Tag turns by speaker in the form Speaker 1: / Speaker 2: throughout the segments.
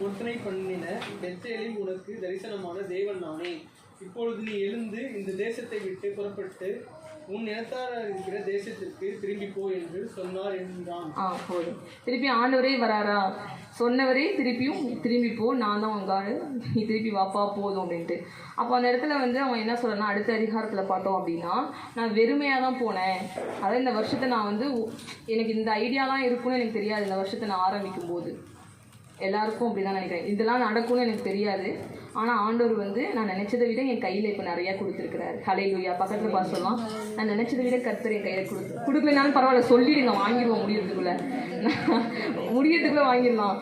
Speaker 1: பொருத்தனை பண்ணின பெத்தேலில் உனக்கு தரிசனமான தேவன் நானே. இப்பொழுது நீ எழுந்து இந்த தேசத்தை விட்டு புறப்பட்டு உன் இனத்தார் இருக்கிற தேசத்திற்கு திரும்பி போ என்று சொன்னார் என்றான்.
Speaker 2: ஆ போதும் திருப்பி ஆண்டவரே வராரா? சொன்னவரே திருப்பியும் திரும்பி போ நான் தான் உங்க ஆளு. நீ திருப்பி வாப்பா போதும் அப்படின்ட்டு. அப்போ அந்த இடத்துல வந்து அவன் என்ன சொல்றான்னா அடுத்த அதிகாரத்தில் பார்த்தோம் அப்படின்னா நான் வெறுமையாக தான் போனேன். அதாவது இந்த வருஷத்தை நான் வந்து எனக்கு இந்த ஐடியாலாம் இருக்குன்னு எனக்கு தெரியாது. இந்த வருஷத்தை நான் ஆரம்பிக்கும் போது எல்லாருக்கும் அப்படி தான் நினைக்கிறேன். இதெல்லாம் நடக்கும்னு எனக்கு தெரியாது. ஆனால் ஆண்டவர் வந்து நான் நினைச்சதை விட என் கையில் இப்போ நிறையா கொடுத்துருக்குறாரு. ஹலே லூயா பக்கத்தில் பார்த்து சொல்லலாம் நான் நினைச்சதை விட கர்த்தர் என் கையில் கொடுத்து கொடுக்கலனாலும் பரவாயில்ல சொல்லிடுங்க வாங்கிடுவோம் முடியறதுக்குள்ளே. முடியறதுக்குள்ளே வாங்கிடலாம்.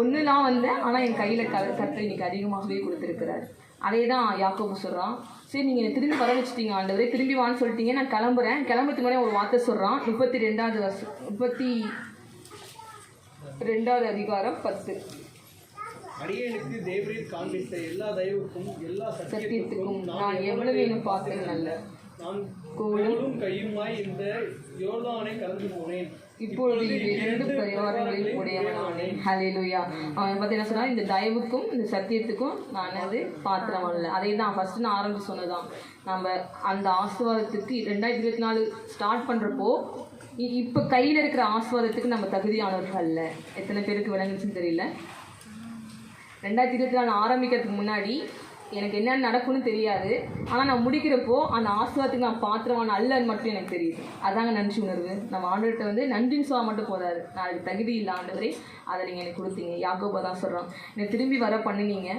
Speaker 2: ஒன்றுலாம் வந்தேன் ஆனால் என் கையில் க கர்த்தர் இன்னைக்கு அதிகமாகவே கொடுத்துருக்குறாரு. அதே தான் யாக்கோபு சொல்கிறான் சரி நீங்கள் என்னை திரும்பி வர வச்சுட்டீங்க ஆண்டவரே திரும்பி வான்னு சொல்லிட்டீங்க நான் கிளம்புறேன். கிளம்புறதுக்கு முன்னாடி ஒரு வார்த்தை சொல்கிறான் முப்பத்தி ரெண்டாவது வருஷம் முப்பத்தி ரெண்டாவது அதிகாரம் பத்து.
Speaker 1: அடியனுக்கு தேவரீர் காண்பித்த எல்லா தயவுக்கும் எல்லா
Speaker 2: சத்தியத்துக்கும் நான் எவ்வளவு என்ன பார்த்தேன் நல்ல
Speaker 1: நான்
Speaker 2: கோலும்
Speaker 1: கையுமாய் இந்த யோர்தானை கடந்து போனேன்.
Speaker 2: இப்பொழுது இது இரண்டு பரிவாரங்களில் உடையவனானேன். ஹalleluya அவன் பத்தி என்ன சொன்னா இந்த தயவுக்கும் இந்த சத்தியத்துக்கும் நான் அது பாத்திரம் அல்ல அதை தான் ஃபர்ஸ்ட் நான் ஆரம்பிச்சு சொன்னதான் நம்ம அந்த ஆசீர்வாதத்துக்கு ரெண்டாயிரத்தி இருபத்தி நாலு ஸ்டார்ட் பண்றப்போ இ- இப்ப கையில இருக்கிற ஆஸ்வாதத்துக்கு நம்ம தகுதியானவர்கள் அல்ல. எத்தனை பேருக்கு விளங்குச்சுன்னு தெரியல. ரெண்டாயிரத்தி இருபத்தி நாலு ஆரம்பிக்கிறதுக்கு முன்னாடி எனக்கு என்ன நடக்கும்னு தெரியாது. ஆனால் நான் முடிக்கிறப்போ அந்த ஆசீர்வாதத்துக்கு நான் பாத்திரமான அல்லன்னு மட்டும் எனக்கு தெரியுது. அதாங்க நன்றி உணர்வு. நம்ம ஆண்டவர்கிட்ட வந்து நன்றின்னு சொல்ல மட்டும் போதாது. நான் அதுக்கு தகுதி இல்லை ஆண்டவரே. அதை நீங்கள் எனக்கு கொடுத்தீங்க. யாக்கோபா தான் சொல்கிறோம் என்னை திரும்பி வர பண்ணினீங்க.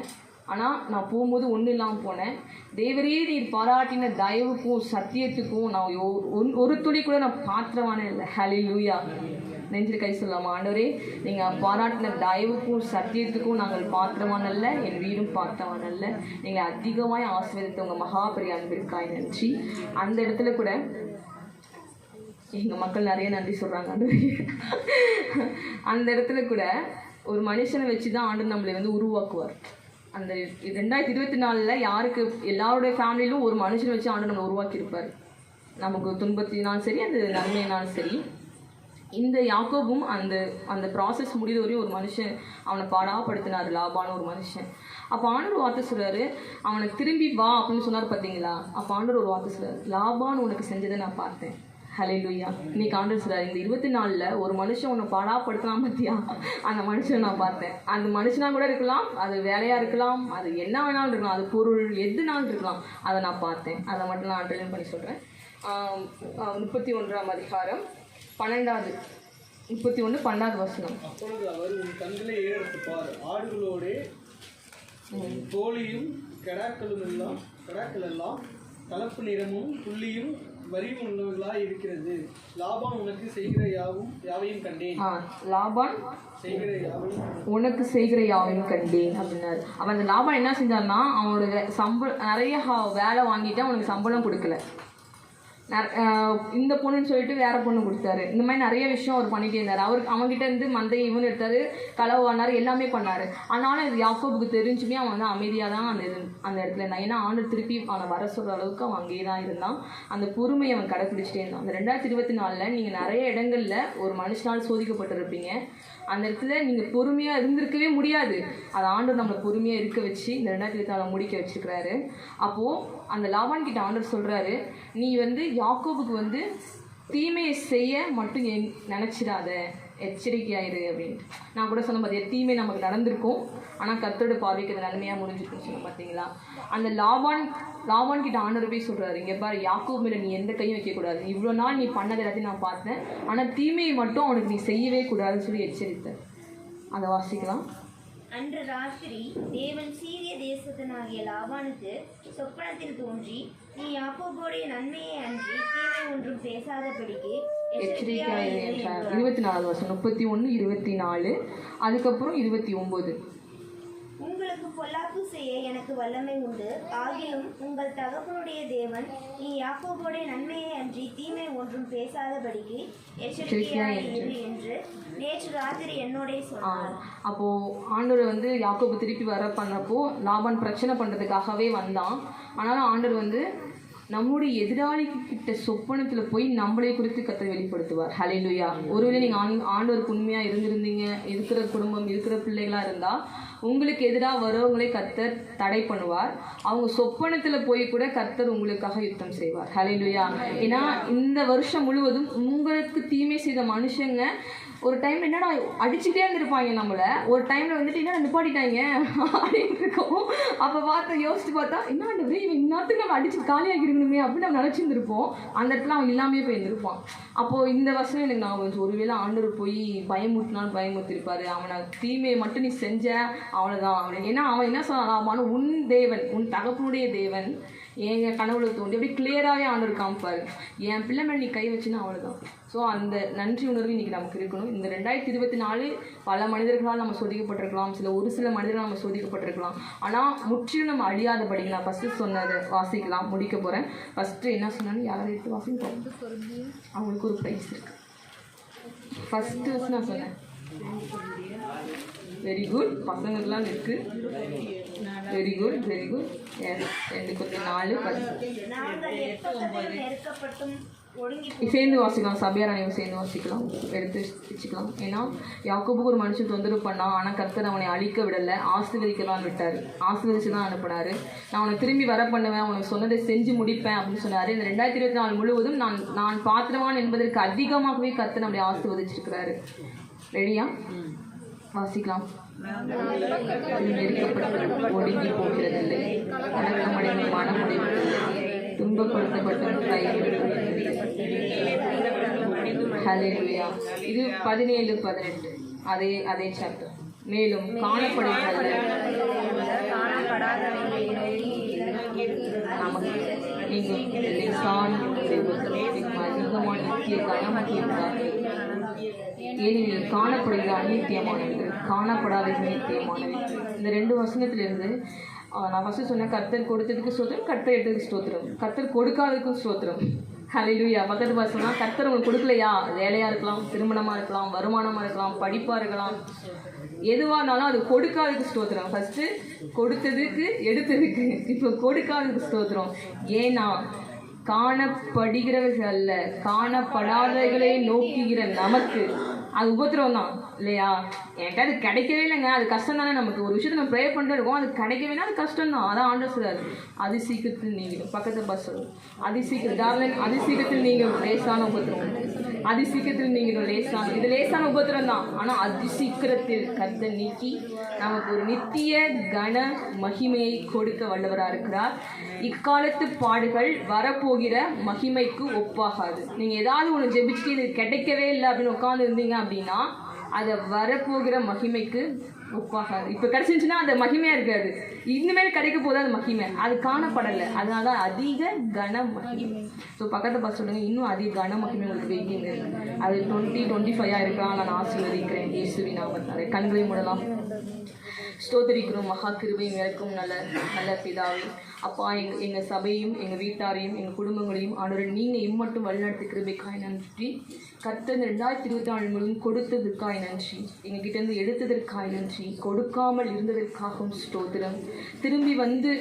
Speaker 2: ஆனால் நான் போகும்போது ஒன்றும் இல்லாமல் போனேன். தேவரே நீர் பாராட்டின தயவுக்கும் சத்தியத்துக்கும் நான் ஒன்- ஒரு துளி கூட நான் பாத்திரமான இல்லை. ஹலே லூயா நெஞ்சில் கை சொல்லலாம் ஆண்டவரே நீங்கள் பாராட்டின தயவுக்கும் சத்தியத்துக்கும் நாங்கள் பாத்திரமானல்ல என் வீடும் பாத்திரமானல்ல நீங்கள் அதிகமாக ஆசீர்வதித்த உங்கள் மகாபரிய அன்பிற்காய் நன்றி. அந்த இடத்துல கூட எங்கள் மக்கள் நிறைய நன்றி சொல்கிறாங்க அந்த அந்த இடத்துல கூட ஒரு மனுஷனை வச்சு தான் ஆண்டு நம்மளை வந்து உருவாக்குவார். அந்த ரெண்டாயிரத்தி இருபத்தி நாலில் யாருக்கு எல்லாருடைய ஃபேமிலியிலும் ஒரு மனுஷன் வச்சு ஆண்டு நம்மளை உருவாக்கியிருப்பார். நமக்கு துன்பத்தினாலும் சரி அந்த நன்மையினாலும் சரி. இந்த யாக்கோபும் அந்த அந்த ப்ராசஸ் முடிந்த வரையும் ஒரு மனுஷன் அவனை பாடாப்படுத்தினார் லாபான ஒரு மனுஷன். அப்போ ஆண்டவர் வார்த்தை சொல்கிறாரு அவனுக்கு திரும்பி வா அப்படின்னு சொன்னார் பார்த்தீங்களா அப்போ ஆண்டவர் ஒரு வார்த்தை சொல்கிறார் லாபான்னு உனக்கு செஞ்சதை நான் பார்த்தேன். ஹலே லூயா நீ காண்டர் சொல்றாரு இந்த இருபத்தி நாலில் ஒரு மனுஷன் உன்னை பாடாப்படுத்தலாம் பார்த்தியா அந்த மனுஷனை நான் பார்த்தேன். அந்த மனுஷனா கூட இருக்கலாம் அது வேலையாக இருக்கலாம் அது என்ன வேணாலும் இருக்கலாம் அது பொருள் எதுனாலும் இருக்கலாம். அதை நான் பார்த்தேன். அதை மட்டும் நான் அண்டர்லைன் பண்ணி சொல்கிறேன் முப்பத்தி ஒன்றாம் அதிகாரம் பன்னெண்டாவது முப்பத்தி ஒன்று பன்னெண்டாவது வசனம்.
Speaker 1: அவர் உன் கண்களை ஏறெடுத்து பார். ஆடுகளோடே தோழியும் கெடாக்களும் எல்லாம் கெடாக்கள் எல்லாம் கலப்பு நிறமும் புள்ளியும் வரியும் உள்ளவர்களாய் இருக்கிறது. லாபம் உனக்கு செய்கிற யாவும் யாவையும் கண்டேன்.
Speaker 2: லாபான்?
Speaker 1: செய்கிற யாவையும்
Speaker 2: உனக்கு செய்கிற யாவையும் கண்டேன் அப்படின்னாரு. அவன் அந்த லாபான் என்ன செஞ்சான்னா அவனோட சம்பளம் நிறைய வேலை வாங்கிட்டு அவனுக்கு சம்பளம் கொடுக்கல. இந்த பொண்ணுன்னு சொல்லிட்டு வேற பொண்ணு கொடுத்தாரு. இந்த மாதிரி நிறைய விஷயம் அவர் பண்ணிட்டே இருந்தார் அவருக்கு அவங்ககிட்ட இருந்து மந்தை இவன் எடுத்தாரு களவானார் எல்லாமே பண்ணாரு. ஆனாலும் இது யாக்கோபுக்கு தெரிஞ்சுமே அவன் வந்து அமைதியாக தான் அந்த இது அந்த இடத்துல இருந்தான். ஏன்னா ஆண்டு திருப்பி அவனை வர சொல்கிற அளவுக்கு அவன் அங்கேயே தான் இருந்தான். அந்த பொறுமையை அவன் கடைப்பிடிச்சிட்டே இருந்தான். அந்த ரெண்டாயிரத்தி இருபத்தி நாலில் நீங்கள் நிறைய இடங்களில் ஒரு மனுஷனால் சோதிக்கப்பட்டிருப்பீங்க. அந்த இடத்துல நீங்கள் பொறுமையாக இருந்திருக்கவே முடியாது. அது ஆண்டவர் நம்மளை பொறுமையாக இருக்க வச்சு இந்த ரெண்டாயிரத்தி இருபத்தி நாலு முடிக்க வச்சுக்கிறாரு அப்போது அந்த லாபான் கிட்ட ஆண்டவர் சொல்கிறாரு நீ வந்து யாக்கோபுக்கு வந்து தீமையை செய்ய மட்டும் என் நினச்சிடாத. எச்சரிக்கையாயிரு அப்படின்ட்டு. நான் கூட சொன்ன பார்த்தியா தீமை நமக்கு நடந்திருக்கும். ஆனால் கத்தோட பார்வைக்கு அது நன்மையாக முடிஞ்சிருக்குன்னு சொன்ன பார்த்தீங்களா? அந்த லாபான் லாபான் கிட்ட ஆண்டவர் போய் சொல்கிறாரு இங்கே பாரு யாக்கோபு மேலே நீ எந்த கையும் வைக்கக்கூடாது. இவ்வளோ நாள் நீ பண்ணது எல்லாத்தையும் நான் பார்த்தேன். ஆனால் தீமையை மட்டும் அவனுக்கு நீ செய்யவே கூடாதுன்னு சொல்லி எச்சரித்த அதை வாசிக்கலாம்.
Speaker 3: அன்று ராத்திரி தேவன் சீரிய தேசத்தனாகிய லாபானுக்கு சொப்பனத்தில் தோன்றி நீ யாக்கோபோடைய நன்மையை அன்றி தீமை ஒன்றும் பேசாதபடிக்கு
Speaker 2: என்றார். இருபத்தி நாலாவது வருஷம். முப்பத்தி ஒன்று இருபத்தி நாலு அதுக்கப்புறம் இருபத்தி ஒம்பது.
Speaker 3: உங்களுக்கு பொல்லாப்பு செய்ய எனக்கு வல்லமை உண்டு. ஆகிலும் உங்கள் தகப்பனுடைய தேவன் நீ யாக்கோபோடைய நன்மையை அன்றி தீமை ஒன்றும் பேசாதபடிக்கு எச்சரிக்கையாயிரு என்று. நேற்று ராத்திரி என்னோடே
Speaker 2: ஆ,
Speaker 3: சொன்னார்
Speaker 2: அப்போ ஆண்டவர் வந்து யாக்கோபு திருப்பி வர பண்ணப்போ லாபான் பிரச்சனை பண்ணுறதுக்காகவே வந்தான். ஆனாலும் ஆண்டவர் வந்து நம்முடைய எதிராளி கிட்ட சொப்பனத்தில் போய் நம்மளே குறித்து கத்தர் வெளிப்படுத்துவார். ஹalleluya ஒருவேளை நீங்கள் ஆண் ஆண்டவருக்கு உண்மையாக இருந்திருந்தீங்க இருக்கிற குடும்பம் இருக்கிற பிள்ளைகளாக இருந்தால் உங்களுக்கு எதிராக வரவங்களை கர்த்தர் தடை பண்ணுவார். அவங்க சொப்பனத்தில் போய் கூட கர்த்தர் உங்களுக்காக யுத்தம் செய்வார். ஹalleluya ஏன்னா இந்த வருஷம் முழுவதும் உங்களுக்கு தீமை செய்த மனுஷங்க ஒரு டைம் என்னடா அடிச்சுட்டே இருந்திருப்பாங்க நம்மளை. ஒரு டைம்ல வந்துட்டு என்ன நிப்பாட்டிட்டாங்க அப்படின்னு இருக்கும். அப்போ பார்த்து யோசிச்சு பார்த்தா என்ன இவன் இன்னத்துக்கு நம்ம அடிச்சு காலியாகி இருக்கணுமே அப்படின்னு நம்ம நினச்சிருந்துருப்போம். அந்த இடத்துல அவன் இல்லாமே போயிருந்திருப்பான். அப்போது இந்த வருஷம் எனக்கு நான் கொஞ்சம் ஒருவேளை ஆண்டவர் போய் பயமுட்டினாலும் பயமுத்திருப்பாரு அவனை தீமையை மட்டும் நீ செஞ்ச அவ்வளவுதான் அவன் ஏன்னா அவன் என்ன சொன்னான் உன் தேவன் உன் தகப்பனுடைய தேவன் எங்கள் கனவுல தோண்டி அப்படியே கிளியராகவே ஆண்டவர் காமிப்பாரு என் பிள்ளை மேலே நீ கை வச்சுன்னா அவ்வளோதான் ஸோ அந்த நன்றி உணர்வு இன்றைக்கி நமக்கு இருக்கணும். இந்த ரெண்டாயிரத்தி இருபத்தி நாலு பல மனிதர்களால் நம்ம சோதிக்கப்பட்டிருக்கலாம். சில ஒரு சில மனிதர்கள் நம்ம சோதிக்கப்பட்டிருக்கலாம். ஆனால் முற்றிலும் நம்ம அழியாத நான் ஃபஸ்ட்டு சொன்னதை வாசிக்கலாம் முடிக்க போகிறேன் ஃபஸ்ட்டு என்ன சொன்னாலும் யாராவது எடுத்து வாசிப்போம் அவங்களுக்கு ஒரு ப்ரைஸ் இருக்குது ஃபஸ்ட்டு நான் சொன்னேன். வெரி குட் பசங்களுக்குலாம் இருக்குது வெரி குட் வெரி குட் ரெண்டு கொஞ்சம் நாலு பத்து சேர்ந்து வாசிக்கலாம். சபையார் அனைவரும் சேர்ந்து வாசிக்கலாம். எடுத்து வச்சுக்கலாம். ஏன்னா யாக்கோபுக்கு ஒரு மனுஷன் தொந்தரவு பண்ணான் ஆனால் கர்த்தர் அவனை அழிக்க விடலை ஆசீர்வதிக்கலாம் விட்டார். ஆசீர்வதிச்சு தான் அனுப்புனாரு. நான் அவனை திரும்பி வர பண்ணுவேன் உனக்கு சொன்னதை செஞ்சு முடிப்பேன் அப்படின்னு சொன்னார். இந்த ரெண்டாயிரத்தி இருபத்தி நாலு முழுவதும் நான் நான் பாத்திரவான் என்பதற்கு அதிகமாகவே கர்த்தர் நம்மளை ஆசீர்வதிச்சிருக்கிறாரு. ரெடியா வாசிக்கலாம். ஒடுங்கி போகிறதில்லை அடக்கமடைந்து மனமுடைவதில்லை துன்பப்படுத்தப்பட்டு இது பதினேழு பதினெட்டு. அதே அதே சாப்டர் மேலும் காணப்படுகிறது நமக்கு நீங்கள் லேசான தெய்வத்திற்கு ஏனெனில் காணப்படுகிற அநித்தியமானது காணப்படாதது நித்தியமானது இந்த ரெண்டு வசனத்திலிருந்து நான் ஃபஸ்ட்டு சொன்னேன் கர்த்தர் கொடுத்ததுக்கு ஸ்தோத்திரம் கர்த்தர் எடுத்ததுக்கு ஸ்தோத்திரம். கர்த்தர் கொடுக்காததுக்கும் ஸ்தோத்திரம். ஹalleluya பக்கத்து பாசனா கர்த்தர் உங்களுக்கு கொடுக்கலையா? வேலையாக இருக்கலாம் திருமணமாக இருக்கலாம் வருமானமாக இருக்கலாம் படிப்பாக இருக்கலாம். எதுவாக இருந்தாலும் அது கொடுக்காததுக்கு ஸ்தோத்திரம். ஃபஸ்ட்டு கொடுத்ததுக்கு எடுத்ததுக்கு இப்போ கொடுக்காததுக்கு ஸ்தோத்திரம். ஏன்னா காணப்படுகிறவர்கள் அல்ல காணப்படாதவர்களை நோக்குகிற நமக்கு. அது உபத்திரவம் தான் இல்லையா? என்கிட்ட அது கிடைக்கவே இல்லைங்க. அது கஷ்டம் தானே நமக்கு. ஒரு விஷயத்தை நம்ம ப்ரே பண்ணிட்டு இருக்கோம் அது கிடைக்கவேனா அது கஷ்டம் தான் அதான் ஆண்டர் சொல்றாரு. அது சீக்கிரத்தில் நீங்கள் பக்கத்து பஸ் சொல்லும் அது சீக்கிரம் டார்லின் அதி சீக்கிரத்தில் நீங்கள் லேசான உபத்திரம் அதி சீக்கிரத்தில் நீங்கிடும் லேசான இது லேசான உபத்திரம் தான் ஆனால் அதி சீக்கிரத்தில் நீக்கி நமக்கு ஒரு நித்திய கன மகிமையை கொடுக்க வல்லவராக இருக்கிறார். இக்காலத்து பாடுகள் வரப்போகிற மகிமைக்கு ஒப்பாகாது. நீங்கள் ஏதாவது ஒன்று ஜெபிச்சுட்டு இது கிடைக்கவே இல்லை அப்படின்னு உட்காந்து இருந்தீங்க அப்படின்னா அதை வரப்போகிற மகிமைக்கு ஒப்பாகாது இப்போ கிடைச்சிருந்துச்சுன்னா அந்த மகிமையாக இருக்காது. இனிமேல் கிடைக்க போது அது மகிமை. அது காணப்படலை. அதனால தான் அதிக கன மகிமை. ஸோ பக்கத்தை பார்த்து சொல்லுங்க இன்னும் அதிக கன மகிமை உங்களுக்கு வெயிட்டிங் அது டுவெண்ட்டி டுவெண்ட்டி ஃபைவ் இருக்கலாம். நான் ஆசீர்வதிக்கிறேன் இயேசுவி நாமத்தாரு கண்களை மூடலாம். ஸ்தோத்தரிக்கிறோம். மகா கிருபையும் இறக்கும் நல்ல நல்ல பிதாவே. அப்பா எங்கள் எங்கள் சபையும் எங்கள் வீட்டாரையும் எங்கள் குடும்பங்களையும் ஆண்டவர் நீங்கள் இம்மட்டும் வழிநடத்து கிருபைக்காய். நன்றி. கர்த்தர் இந்த ரெண்டாயிரத்தி இருபத்தி நாலு முழுவதும் கொடுத்ததுக்காய் நன்றி. எங்ககிட்ட இருந்து எடுத்ததற்காய் நன்றி. கொடுக்காமல் இருந்ததற்காகவும் ஸ்தோத்திரம். திரும்பி வந்து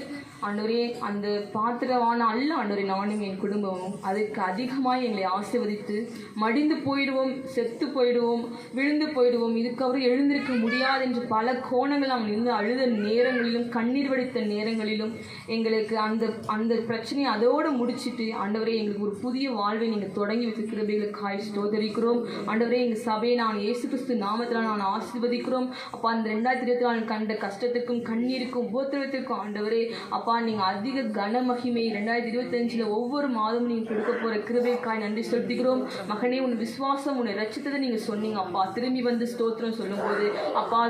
Speaker 2: ஆண்டவரே அந்த பாத்திரமான அல்ல ஆண்டவரே நானும் என் குடும்பமும். அதுக்கு அதிகமாக எங்களை ஆசிர்வதித்து மடிந்து போயிடுவோம் செத்து போயிடுவோம் விழுந்து போயிடுவோம். இதுக்கப்புறம் எழுந்திருக்க முடியாது என்று பல கோணங்கள் அவன் இருந்து அழுத நேரங்களிலும் கண்ணீர் வடித்த நேரங்களிலும் எங்களுக்கு அந்த அந்த பிரச்சனையை அதோடு முடிச்சிட்டு ஆண்டவரே எங்களுக்கு ஒரு புதிய வாழ்வை நீங்கள் தொடங்கி வைத்த கிருபைகளுக்காய் ஸ்தோதரிக்கிறோம் ஆண்டவரே எங்கள் சபையை நான் இயேசு கிறிஸ்து நாமத்தில் நான் ஆசீர்வதிக்கிறோம். அப்போ அந்த ரெண்டாயிரத்தி இருபத்தி நாலு கண்ட கஷ்டத்திற்கும் கண்ணீருக்கும் உபத்திரத்திற்கும் ஆண்டவரே அப்போ அப்பா நீங்கள் அதிக கனமகிமை ரெண்டாயிரத்தி இருபத்தஞ்சில் ஒவ்வொரு மாதமும் நீங்கள் கொடுக்க போகிற கிருபைக்காய் நன்றி செலுத்துகிறோம். மகனே உன் விசுவாசம் உன்னை ரச்சித்ததை நீங்கள் சொன்னீங்க. அப்பா திரும்பி வந்து ஸ்தோத்திரம் சொல்லும்போது அப்பா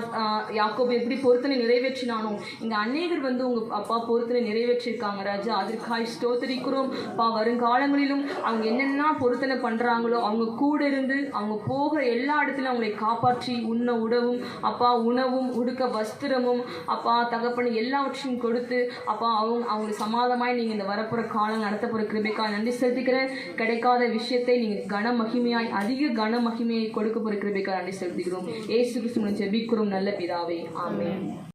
Speaker 2: யாக்கோப் எப்படி பொருத்தனை நிறைவேற்றினானோ இங்கே அநேகர் வந்து உங்கள் அப்பா பொருத்தனை நிறைவேற்றிருக்காங்க ராஜா. அதற்காய் ஸ்தோத்தரிக்கிறோம். அப்பா வருங்காலங்களிலும் அவங்க என்னென்ன பொருத்தனை பண்ணுறாங்களோ அவங்க கூட இருந்து அவங்க போகிற எல்லா இடத்துலையும் அவங்களை காப்பாற்றி உண்ண உடவும் அப்பா உணவும் உடுக்க வஸ்திரமும் அப்பா தகப்பனை எல்லாவற்றையும் கொடுத்து அப்பா அவங்க அவங்களுக்கு சமாதமாய் நீங்கள் இந்த வரப்போகிற காலம் நடத்த போகிற கிருபைக்காய் நன்றி செலுத்திக்கிறேன். கிடைக்காத விஷயத்தை நீங்கள் கன மகிமையாய் அதிக கன மகிமையை கொடுக்க போகிற கிருபைக்காய் நன்றி செலுத்திக்கிறோம். ஏசு கிறிஸ்து ஜெபிக்கிறோம். நல்ல பிதாவே. ஆமே